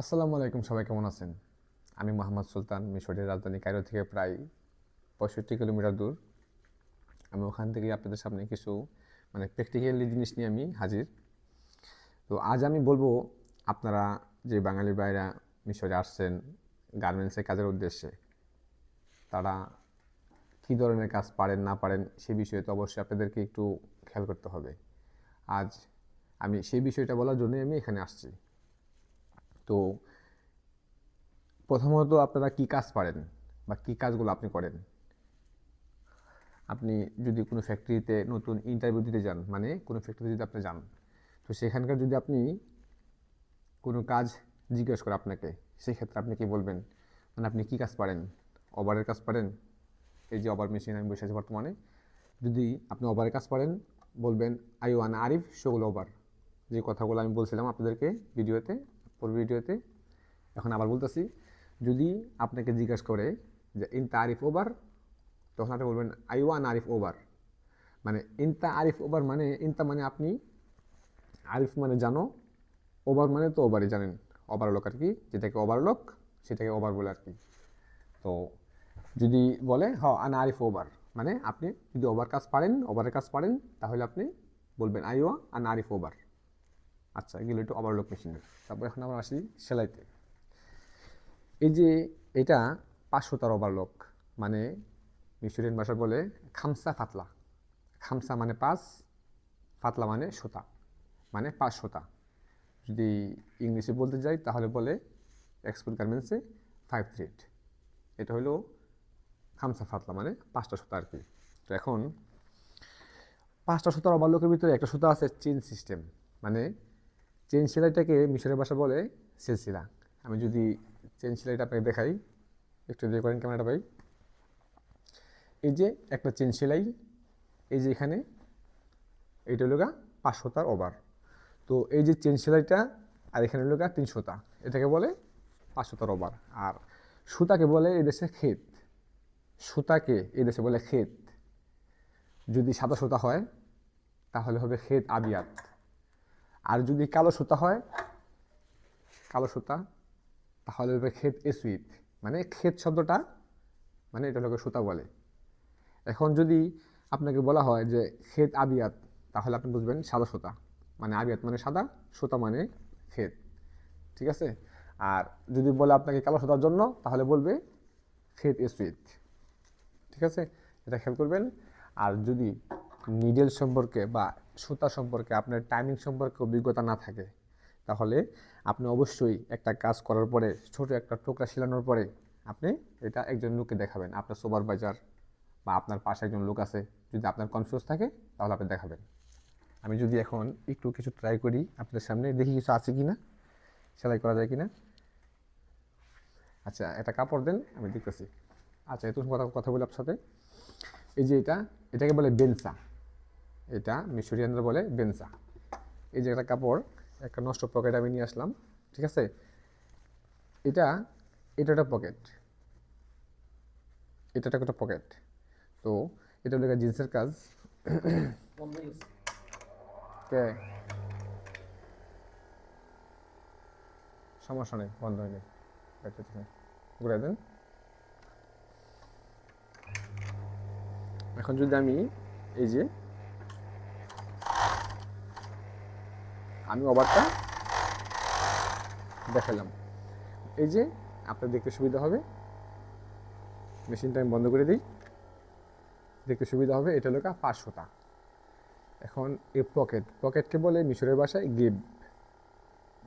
আসসালামু আলাইকুম, সবাই কেমন আছেন? আমি মোহাম্মদ সুলতান মিশরের রাজধানী কায়রো থেকে প্রায় পঁয়ষট্টি কিলোমিটার দূর। আমি ওখান থেকে আপনাদের সামনে কিছু মানে প্র্যাকটিক্যালি জিনিস নিয়ে আমি হাজির। তো আজ আমি বলব, আপনারা যে বাঙালি ভাইরা মিশরে আসছেন গার্মেন্টসের কাজের উদ্দেশ্যে, তারা কী ধরনের কাজ পারেন, না পারেন, সে বিষয়ে তো অবশ্যই আপনাদেরকে একটু খেয়াল করতে হবে। আজ আমি সেই বিষয়টা বলার জন্যই আমি এখানে আসছি। তো প্রথমত আপনারা কি কাজ পারেন বা কি কাজগুলো আপনি করেন? আপনি যদি কোনো ফ্যাক্টরিতে নতুন ইন্টারভিউ দিতে যান মানে কোনো ফ্যাক্টরিতে যদি আপনি যান, তো সেখানকার যদি আপনি কোনো কাজ জিজ্ঞেস করে আপনাকে, সেক্ষেত্রে আপনি কি বলবেন? মানে আপনি কি কাজ পারেন? ওভারের কাজ পারেন? এই যে ওভার মেশিন আমি বসে আছি বর্তমানে। যদি আপনি ওভারের কাজ পারেন, বলবেন আই ওয়ান আরিফ শোগুল ওভার যে কথাগুলো আমি বলছিলাম আপনাদেরকে ভিডিওতে পূর্ব ভিডিওতে। এখন আবার বলতেছি, যদি আপনাকে জিজ্ঞাসা করে যে ইনতা আরিফ ওভার তখন আপনি বলবেন, আই ওয়ান আরিফ ওভার মানে ইনতা আরিফ ওভার মানে ইনতা মানে আপনি, আরিফ মানে জানো ওভার মানে তো ওভারই জানেন। ওভারলোক আর কি, যেটাকে ওভারলোক সেটাকে ওভার বলে আর কি। তো, যদি বলে, হ আন আরিফ ওভার মানে আপনি যদি ওভার কাজ পারেন ওভারের কাজ পারেন, তাহলে আপনি বলবেন আইওয়া আন আরিফ ওভার আচ্ছা এগুলো একটু ওভারলোক মেশিনের তারপর এখন আমরা আসি সেলাইতে। এই যে এটা পাঁচশো তার ওভারলোক মানে মিশরিয়ান ভাষা বলে খামসা ফাতলা। খামসা মানে পাঁচ, ফাতলা মানে সুতা মানে পাঁচ সুতা যদি ইংলিশে বলতে যাই, তাহলে বলে এক্সপোর্ট গার্মেন্টসে ফাইভ থ্রেড এটা হলো খামসা ফাতলা মানে পাঁচটা সুতা আর কি। তো এখন পাঁচটা সুতার ওভারলোকের ভিতরে একটা সুতা আছে চেন সিস্টেম মানে চেন সেলাইটাকে মিশরের ভাষা বলে সিলসিলা আমি যদি চেন সেলাইটা আপনাকে দেখাই, একটু দিয়ে করেন ক্যামেরাটা ভাই। এই যে একটা চেন সেলাই, এই যে এখানে এইটা হলো গা পাঁচশো তার ওভার। তো এই যে চেন সেলাইটা, আর এখানে হলো গা তিনশো তা এটাকে বলে পাঁচশো তার ওভার। আর সুতাকে বলে এই দেশে ক্ষেত। সুতাকে এই দেশে বলে ক্ষেত। যদি সাদা সুতা হয়, তাহলে হবে ক্ষেত আবিয়াত আর যদি কালো সুতা হয়, কালো সুতা, তাহলে হবে ক্ষেত এসুইত মানে ক্ষেত শব্দটা মানে এটা লোকে সুতা বলে। এখন যদি আপনাকে বলা হয় যে ক্ষেত আবিয়াত, তাহলে আপনি বুঝবেন সাদা সুতা। মানে আবিয়াত মানে সাদা, সুতা মানে ক্ষেত। ঠিক আছে? আর যদি বলে আপনাকে কালো সুতার জন্য, তাহলে বলবে ক্ষেত এসুইত ঠিক আছে? এটা খেয়াল করবেন। আর যদি নিডেল সম্পর্কে বা সুতা সম্পর্কে, আপনার টাইমিং সম্পর্কে অভিজ্ঞতা না থাকে, তাহলে আপনি অবশ্যই একটা কাজ করার পরে, ছোট একটা টোকরা শিলানোর পরে, আপনি এটা একজন লোককে দেখাবেন। আপনার সুপারভাইজার বা আপনার পাশে একজন লোক আছে, যদি আপনার কনফিউজ থাকে, তাহলে আপনি দেখাবেন। আমি যদি এখন একটু কিছু ট্রাই করি, আপনাদের সামনে, দেখি কিছু আছে কি না সেলাই করা যায় কি না আচ্ছা এটা কাপড় দেন, আমি দেখতেছি। আচ্ছা এত কথা কথা বলি আপনার সাথে। এই যে এটা, এটাকে বলে বেনসা। এটা মিশরিয়ানরা বলে বেনসা এই যে একটা কাপড়, একটা নষ্ট পকেট আমি নিয়ে আসলাম, ঠিক আছে? এটা এটা একটা পকেট এটা একটা একটা পকেট তো এটা হলো জিন্সের কাজ। কে? সমস্যা নেই, বন্ধ হয়নি ঘুরে দেন। এখন যদি আমি এই যে আমি ওভারটা দেখালাম। এই যে, আপনার দেখতে সুবিধা হবে। মেশিনটা আমি বন্ধ করে দিই। দেখতে সুবিধা হবে, এটা হলো পাঁচশোটা। এখন এই পকেট পকেটকে বলে মিশরের ভাষায় গিভ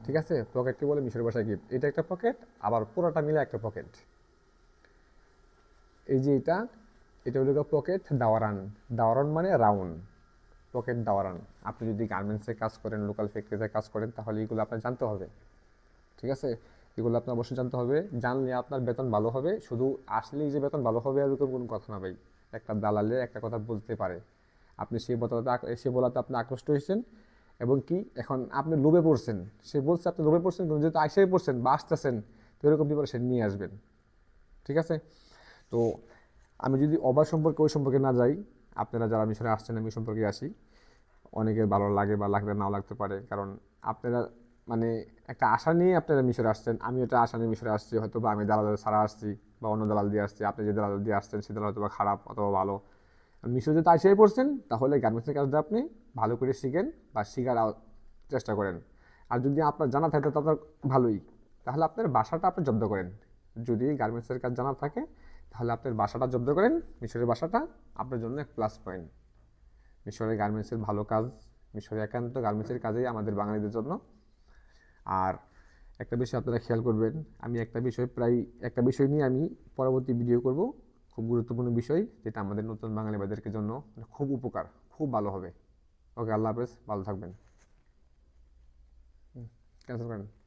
ঠিক আছে? পকেটকে বলে মিশরের ভাষায় গিভ এটা একটা পকেট আবার পুরোটা মিলে একটা পকেট এই যে এটা এটা হলো পকেট দাওয়ারান দাওয়ারান মানে রাউন্ড পকেট দাওয়ারান আপনি যদি গার্মেন্টসে কাজ করেন লোকাল ফ্যাক্টরিতে কাজ করেন, তাহলে এগুলো আপনার জানতে হবে। ঠিক আছে? এগুলো আপনার অবশ্যই জানতে হবে। জানলে আপনার বেতন ভালো হবে। শুধু আসলেই যে বেতন ভালো হবে এরকম কোনো কথা না ভাই। একটা দালালে একটা কথা বলতে পারে। আপনি সেই বলাতে সে বলাতে আপনি আকৃষ্ট হয়েছেন এবং কি এখন আপনি লোভে পড়ছেন। সে বলছে, আপনি লোভে পড়ছেন কিন্তু যেহেতু আইসাই পড়ছেন বা আসতেছেন, তো এরকম প্রিপারেশন নিয়ে আসবেন। ঠিক আছে? তো আমি যদি অবার সম্পর্কে ওই সম্পর্কে না যাই আপনারা যারা মিশনে আসছেন, আমি সম্পর্কে আসি অনেকের ভালো লাগে বা লাগতে নাও লাগতে পারে, কারণ আপনারা মানে একটা আশা নিয়ে আপনারা মিশরে আসছেন। আমি এটা আশা নিয়ে মিশরে আসছি হয়তো বা আমি দালাল ছাড়া আসছি বা অন্য দালাল দিয়ে আসছি। আপনি যে দালাল দিয়ে আসছেন সে দালাল হয়তো বা খারাপ অথবা ভালো। মিশরে যদি আসিয়াই পড়ছেন, তাহলে গার্মেন্টসের কাজটা আপনি ভালো করে শিখেন বা শেখার চেষ্টা করেন। আর যদি আপনার জানা থাকে তো তাহলে ভালোই। তাহলে আপনার বাসাটা আপনি জব্দ করেন। যদি গার্মেন্টসের কাজ জানা থাকে তাহলে আপনার বাসাটা জব্দ করেন, মিশরের বাসাটা, আপনার জন্য এক প্লাস পয়েন্ট মিশরের গার্মেন্টসের ভালো কাজ মিশরের একান্ত গার্মেন্টসের কাজেই আমাদের বাঙালিদের জন্য। আর একটা বিষয় আপনারা খেয়াল করবেন, আমি একটা বিষয় প্রায়, একটা বিষয় নিয়ে আমি পরবর্তী ভিডিও করব। খুব গুরুত্বপূর্ণ বিষয়, যেটা আমাদের নতুন বাঙালি বাজারকে জন্য খুব উপকার, খুব ভালো হবে। ওকে, আল্লাহ হাফেজ, ভালো থাকবেন। ক্যান্সেল করেন।